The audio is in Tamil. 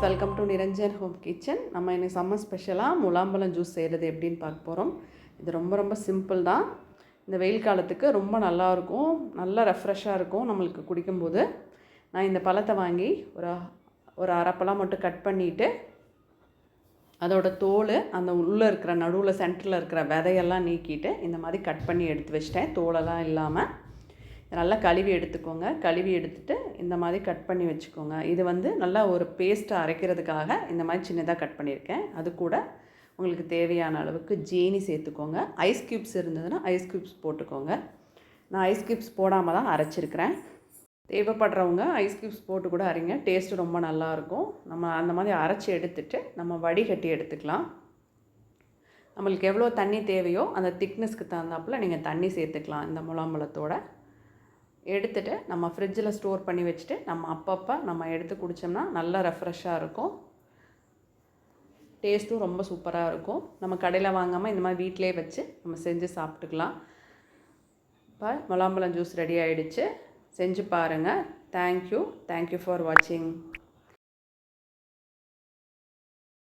Friends welcome to Niranjan home kitchen. நம்ம இன்றைக்கி சம்மர் ஸ்பெஷலாக முலாம்பழம் ஜூஸ் செய்கிறது எப்படின்னு பார்க்க போகிறோம் இது ரொம்ப ரொம்ப சிம்பிள் தான். இந்த வெயில் காலத்துக்கு ரொம்ப நல்லாயிருக்கும் நல்லா ரெஃப்ரெஷ்ஷாக இருக்கும் நம்மளுக்கு குடிக்கும்போது. நான் இந்த பழத்தை வாங்கி ஒரு ஒரு அரைப்பழம் மட்டும் கட் பண்ணிவிட்டு அதோட தோல் அந்த உள்ளே இருக்கிற நடுவில் சென்டரில் இருக்கிற விதையெல்லாம் நீக்கிட்டு இந்த மாதிரி கட் பண்ணி எடுத்து வச்சிட்டேன். தோலெல்லாம் இல்லாமல் நல்லா கழுவி எடுத்துக்கோங்க. கழுவி எடுத்துகிட்டு இந்த மாதிரி கட் பண்ணி வச்சுக்கோங்க. இது வந்து நல்லா ஒரு பேஸ்ட்டை அரைக்கிறதுக்காக இந்த மாதிரி சின்னதாக கட் பண்ணியிருக்கேன். அது கூட உங்களுக்கு தேவையான அளவுக்கு ஜீனி சேர்த்துக்கோங்க. ஐஸ் க்யூப்ஸ் இருந்ததுன்னா ஐஸ் க்யூப்ஸ் போட்டுக்கோங்க. நான் ஐஸ் க்யூப்ஸ் போடாமல் தான் அரைச்சிருக்கிறேன். தேவைப்படுறவங்க ஐஸ் க்யூப்ஸ் போட்டு கூட அரைங்க. டேஸ்ட்டு ரொம்ப நல்லாயிருக்கும் நம்ம அந்த மாதிரி அரைச்சி எடுத்துட்டு நம்ம வடிகட்டி எடுத்துக்கலாம். நம்மளுக்கு எவ்வளோ தண்ணி தேவையோ அந்த திக்னஸ்க்கு தகுந்தாப்புல நீங்கள் தண்ணி சேர்த்துக்கலாம் இந்த முலாம்பழத்தோட. எடுத்துகிட்டு நம்ம ஃப்ரிட்ஜில் ஸ்டோர் பண்ணி வச்சுட்டு நம்ம அப்பப்போ நம்ம எடுத்து குடித்தோம்னா நல்லா ரெஃப்ரெஷ்ஷாக இருக்கும். டேஸ்ட்டும் ரொம்ப சூப்பராக இருக்கும். நம்ம கடையில் வாங்காமல் இந்த மாதிரி வீட்டிலே வச்சு நம்ம செஞ்சு சாப்பிட்டுக்கலாம். இப்போ முலாம்பழம் ஜூஸ் ரெடி ஆகிடுச்சு செஞ்சு பாருங்கள் தேங்க்யூ தேங்க்யூ ஃபார் வாட்சிங்